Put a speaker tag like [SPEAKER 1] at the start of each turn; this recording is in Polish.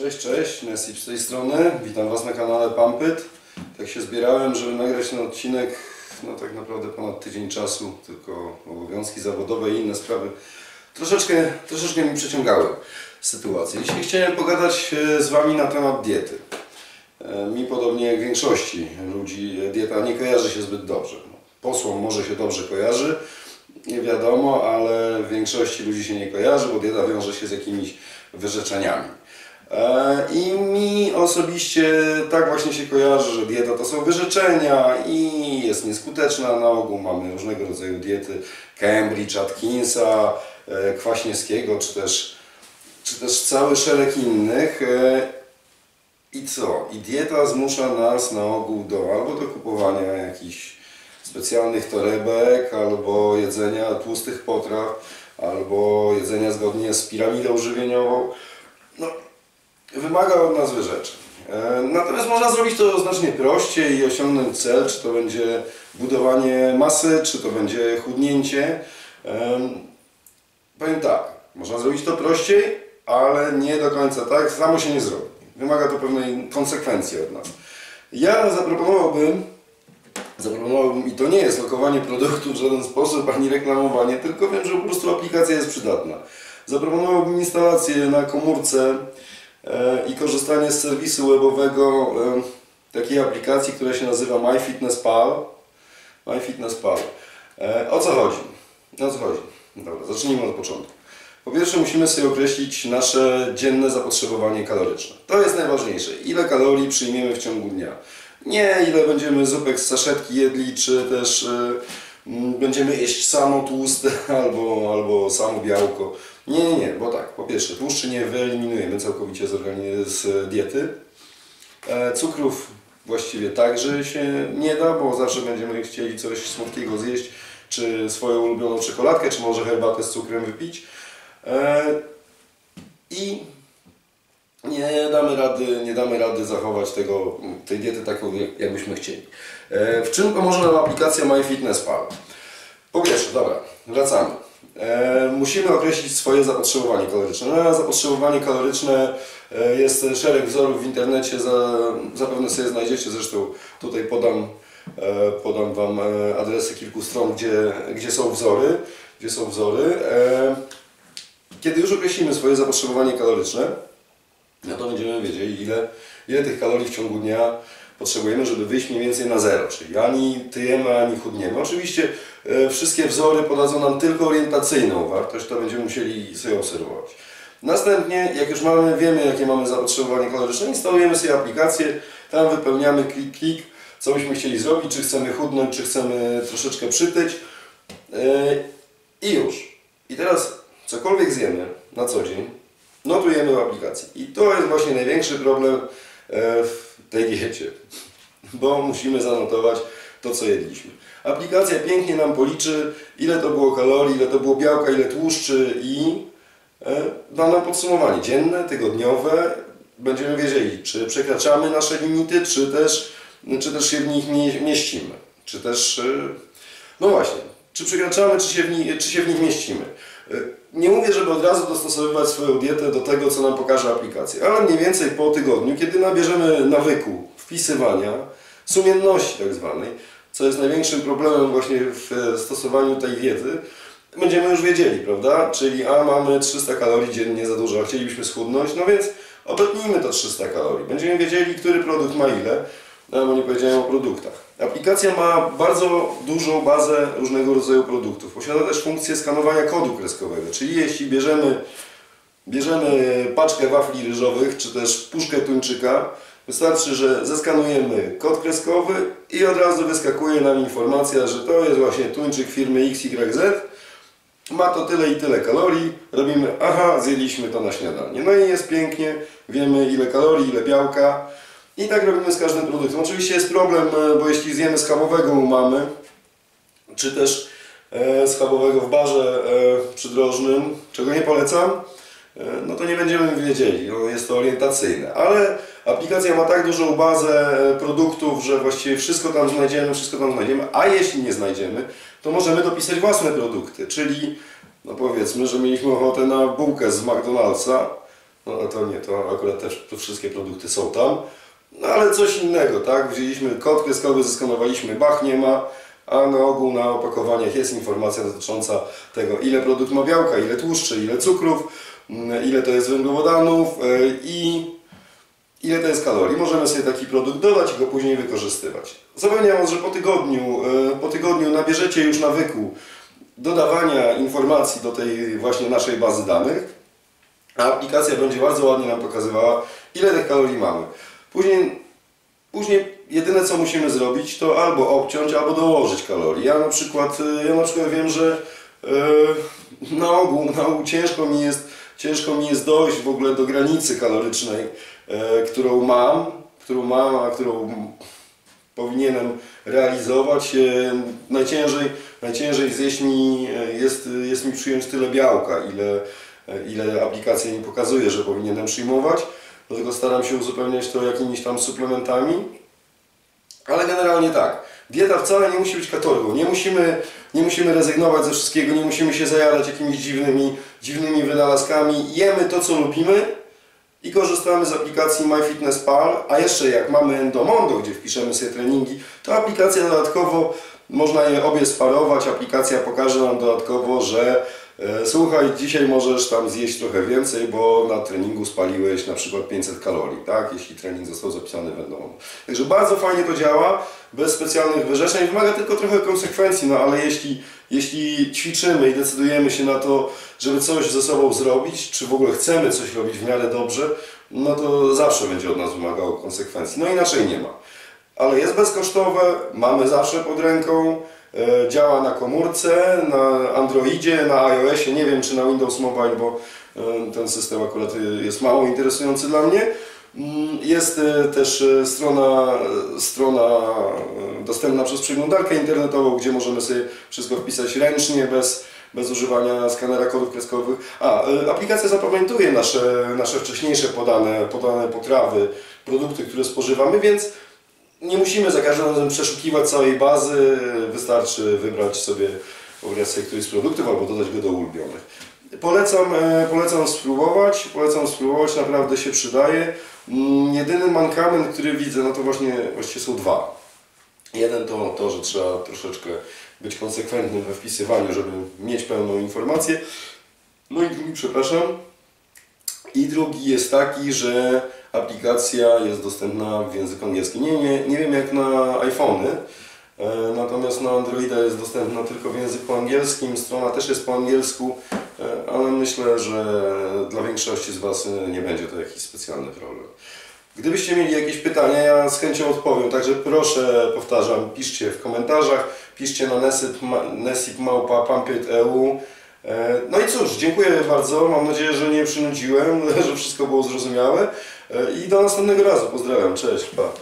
[SPEAKER 1] Cześć, cześć, Nesip z tej strony. Witam Was na kanale Pampyt. Tak się zbierałem, żeby nagrać ten odcinek, no tak naprawdę ponad tydzień czasu, tylko obowiązki zawodowe i inne sprawy troszeczkę, troszeczkę mi przeciągały sytuację. Dzisiaj chciałem pogadać e, z Wami na temat diety. E, Mi podobnie jak większości ludzi dieta nie kojarzy się zbyt dobrze. No, Posłom może się dobrze kojarzy, nie wiadomo, ale większości ludzi się nie kojarzy, bo dieta wiąże się z jakimiś wyrzeczeniami. E, I mi osobiście tak właśnie się kojarzy, że dieta to są wyrzeczenia i jest nieskuteczna na ogół. Mamy różnego rodzaju diety Cambridge, Atkinsa, e, Kwaśniewskiego, czy też, czy też cały szereg innych. E, I co? I dieta zmusza nas na ogół do albo do kupowania jakichś specjalnych torebek, albo jedzenia tłustych potraw, albo jedzenia zgodnie z piramidą żywieniową. No, wymaga od nas wyrzeczeń. E, Natomiast można zrobić to znacznie prościej i osiągnąć cel, czy to będzie budowanie masy, czy to będzie chudnięcie. Em, Powiem tak, można zrobić to prościej, ale nie do końca tak, samo się nie zrobi. Wymaga to pewnej konsekwencji od nas. Ja zaproponowałbym, zaproponowałbym, i to nie jest lokowanie produktu w żaden sposób, ani reklamowanie, tylko wiem, że po prostu aplikacja jest przydatna. Zaproponowałbym instalację na komórce e, i korzystanie z serwisu webowego e, takiej aplikacji, która się nazywa MyFitnessPal. MyFitnessPal. E, o co chodzi? O co chodzi? Dobra, zacznijmy od początku. Po pierwsze musimy sobie określić nasze dzienne zapotrzebowanie kaloryczne. To jest najważniejsze. Ile kalorii przyjmiemy w ciągu dnia. Nie ile będziemy zupek z saszetki jedli, czy też y, będziemy jeść samo tłuste albo, albo samo białko. Nie, nie, nie, bo tak, po pierwsze tłuszczy nie wyeliminujemy całkowicie z, z diety. E, Cukrów właściwie także się nie da, bo zawsze będziemy chcieli coś słodkiego zjeść, czy swoją ulubioną czekoladkę, czy może herbatę z cukrem wypić. E, I nie damy rady, nie damy rady zachować tego, tej diety taką, jak- jakbyśmy chcieli. E, W czym pomoże nam aplikacja MyFitnessPal? Po pierwsze, dobra, wracamy. E, musimy określić swoje zapotrzebowanie kaloryczne. Na zapotrzebowanie kaloryczne e, jest szereg wzorów w internecie, za, zapewne sobie znajdziecie, zresztą tutaj podam, e, podam Wam adresy kilku stron, gdzie, gdzie są wzory. Gdzie są wzory. Kiedy już określimy swoje zapotrzebowanie kaloryczne, no to będziemy wiedzieli, ile, ile tych kalorii w ciągu dnia potrzebujemy, żeby wyjść mniej więcej na zero, czyli ani tyjemy, ani chudniemy. Oczywiście e, wszystkie wzory podadzą nam tylko orientacyjną wartość, to będziemy musieli sobie obserwować. Następnie, jak już mamy, wiemy jakie mamy zapotrzebowanie kaloryczne, instalujemy sobie aplikację, tam wypełniamy klik, klik, co byśmy chcieli zrobić, czy chcemy chudnąć, czy chcemy troszeczkę przytyć e, i już. I teraz cokolwiek zjemy na co dzień, notujemy w aplikacji. I to jest właśnie największy problem w tej diecie, bo musimy zanotować to, co jedliśmy. Aplikacja pięknie nam policzy, ile to było kalorii, ile to było białka, ile tłuszczy i e, da nam podsumowanie dzienne, tygodniowe. Będziemy wiedzieli, czy przekraczamy nasze limity, czy też, czy też się w nich mie- mieścimy. Czy też, e, no właśnie, czy przekraczamy, czy się w, ni- czy się w nich mieścimy. Nie mówię, żeby od razu dostosowywać swoją dietę do tego, co nam pokaże aplikacja, ale mniej więcej po tygodniu, kiedy nabierzemy nawyku wpisywania, sumienności tak zwanej, co jest największym problemem właśnie w stosowaniu tej diety, będziemy już wiedzieli, prawda? Czyli a mamy 300 kalorii dziennie za dużo, a chcielibyśmy schudnąć, no więc obetnijmy to 300 kalorii. Będziemy wiedzieli, który produkt ma ile, no bo nie powiedziałem o produktach. Aplikacja ma bardzo dużą bazę różnego rodzaju produktów. Posiada też funkcję skanowania kodu kreskowego, czyli jeśli bierzemy, bierzemy paczkę wafli ryżowych, czy też puszkę tuńczyka, wystarczy, że zeskanujemy kod kreskowy i od razu wyskakuje nam informacja, że to jest właśnie tuńczyk firmy XYZ, ma to tyle i tyle kalorii, robimy, aha, zjedliśmy to na śniadanie. No i jest pięknie, wiemy ile kalorii, ile białka i tak robimy z każdym produktem. Oczywiście jest problem, e, bo jeśli zjemy schabowego u mamy, czy też e, schabowego w barze e, przydrożnym, czego nie polecam, no to nie będziemy wiedzieli, no jest to orientacyjne, ale aplikacja ma tak dużą bazę produktów, że właściwie wszystko tam znajdziemy, wszystko tam znajdziemy, a jeśli nie znajdziemy, to możemy dopisać własne produkty, czyli no powiedzmy, że mieliśmy ochotę na bułkę z McDonald'sa, No to nie, to akurat też te wszystkie produkty są tam. No ale coś innego, tak? Wzięliśmy kod kreskowy, zeskanowaliśmy, bach nie ma, a na ogół na opakowaniach jest informacja dotycząca tego, ile produkt ma białka, ile tłuszczy, ile cukrów, mm, ile to jest węglowodanów yy, i ile to jest kalorii. Możemy sobie taki produkt dodać i go później wykorzystywać. Zapewniam Was, że po tygodniu, yy, po tygodniu nabierzecie już nawyku dodawania informacji do tej właśnie naszej bazy danych, a aplikacja będzie bardzo ładnie nam pokazywała, ile tych kalorii mamy. Później, później jedyne co musimy zrobić, to albo obciąć, albo dołożyć kalorii. Ja na przykład, y, ja na przykład wiem, że yy, na, ogół, na ogół ciężko mi jest, ciężko mi jest dojść w ogóle do granicy kalorycznej, yy, którą mam, którą mam, a którą powinienem realizować. Yy, najciężej, najciężej zjeść mi, jest, jest mi przyjąć tyle białka, ile, ile aplikacja mi pokazuje, że powinienem przyjmować. Dlatego staram się uzupełniać to jakimiś tam suplementami. Ale generalnie tak. Dieta wcale nie musi być katorgą. Nie musimy, nie musimy rezygnować ze wszystkiego, nie musimy się zajarać jakimiś dziwnymi, dziwnymi wynalazkami. Jemy to, co lubimy i korzystamy z aplikacji MyFitnessPal. A jeszcze jak mamy Endomondo, gdzie wpiszemy sobie treningi, to aplikacja dodatkowo, można je obie sparować. Aplikacja pokaże nam dodatkowo, że słuchaj, dzisiaj możesz tam zjeść trochę więcej, bo na treningu spaliłeś na przykład 500 kalorii, tak? Jeśli trening został zapisany w domu. Także bardzo fajnie to działa, bez specjalnych wyrzeczeń, wymaga tylko trochę konsekwencji, no ale jeśli, jeśli ćwiczymy i decydujemy się na to, żeby coś ze sobą zrobić, czy w ogóle chcemy coś robić w miarę dobrze, no to zawsze będzie od nas wymagało konsekwencji. No inaczej nie ma. Ale jest bezkosztowe, mamy zawsze pod ręką, E, działa na komórce, na Androidzie, na iOSie, nie wiem czy na Windows Mobile, bo e, ten system akurat jest mało interesujący dla mnie. Mm, jest e, też strona, strona dostępna przez przeglądarkę internetową, gdzie możemy sobie wszystko wpisać ręcznie, bez, bez używania skanera kodów kreskowych. A, aplikacja zapamiętuje nasze, nasze wcześniejsze podane, podane potrawy, produkty, które spożywamy, więc nie musimy za każdym razem przeszukiwać całej bazy, wystarczy wybrać sobie któryś z produktów albo dodać go do ulubionych. Polecam, e, polecam spróbować, polecam spróbować, naprawdę się przydaje. Mm, jedyny mankament, który widzę, no to właśnie właściwie są dwa. Jeden to to, że trzeba troszeczkę być konsekwentnym we wpisywaniu, żeby mieć pełną informację. No i drugi, przepraszam, i drugi jest taki, że aplikacja jest dostępna w języku angielskim. Nie, nie, nie wiem jak na iPhony, e, natomiast na Androida jest dostępna tylko w języku angielskim. Strona też jest po angielsku, e, ale myślę, że dla większości z Was nie będzie to jakiś specjalny problem. Gdybyście mieli jakieś pytania, ja z chęcią odpowiem, także proszę, powtarzam, piszcie w komentarzach, piszcie na nesipmałpa.pampit.eu E, no i cóż, dziękuję bardzo. Mam nadzieję, że nie przynudziłem, że wszystko było zrozumiałe. E, I do następnego razu. Pozdrawiam. Cześć. Pa.